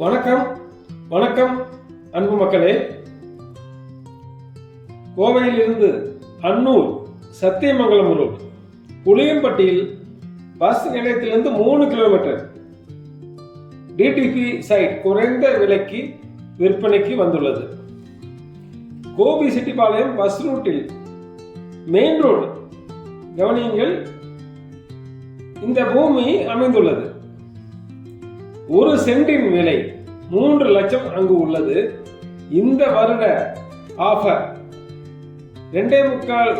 வணக்கம் வணக்கம் அன்பு மக்களே. கோவையில் இருந்து அன்னூர் சத்தியமங்கலம் ரோடு புளியம்பட்டியில் பஸ் நிலையத்திலிருந்து மூணு கிலோமீட்டர் டிடிபி சைட் குறைந்த விலைக்கு விற்பனைக்கு வந்துள்ளது. கோபி சிட்டிபாளையம் பஸ் ரூட்டில் மெயின் ரோடு கவனியுங்கள் இந்த பூமி அமைந்துள்ளது. ஒரு சென்டின் விலை மூன்று லட்சம் அங்கு உள்ளது. இந்த வருட ஆஃபர் ரெண்டே முக்கால்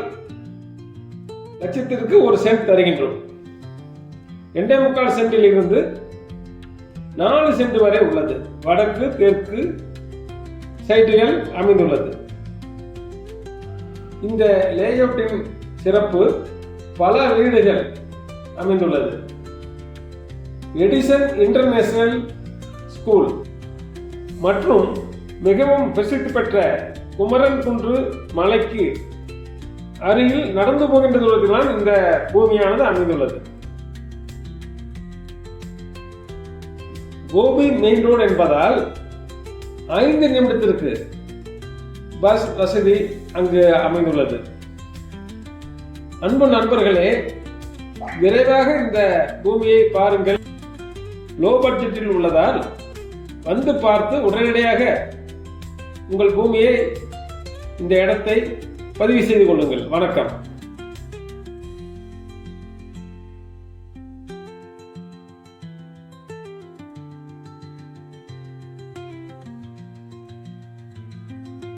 லட்சத்திற்கு ஒரு சென்ட் தருகின்றோம். ரெண்டே முக்கால் சென்டில் இருந்து நாலு சென்ட் வரை உள்ளது. வடக்கு தெற்கு சைட்டுகள் அமைந்துள்ளது. இந்த லேஅவுட்டின் சிறப்பு பல வீடுகள் அமைந்துள்ளது. எடிசன் இன்டர்நேஷனல் ஸ்கூல் மற்றும் மிகவும் பிரசித்தி பெற்ற குமரன் குன்று மலைக்கு அருகில் நடந்து போகின்ற தூரத்தில்தான் இந்த பூமியானது அமைந்துள்ளது. கோபி மெயின் ரோடு என்பதால் ஐந்து நிமிடத்திற்கு பஸ் வசதி அங்கு அமைந்துள்ளது. அன்பு நண்பர்களே விரைவாக இந்த பூமியை பாருங்கள். லோ பட்ஜெட்டில் உள்ளதால் வந்து பார்த்து உடனடியாக உங்கள் பூமியை இந்த இடத்தை பதிவு செய்து கொள்ளுங்கள். வணக்கம்.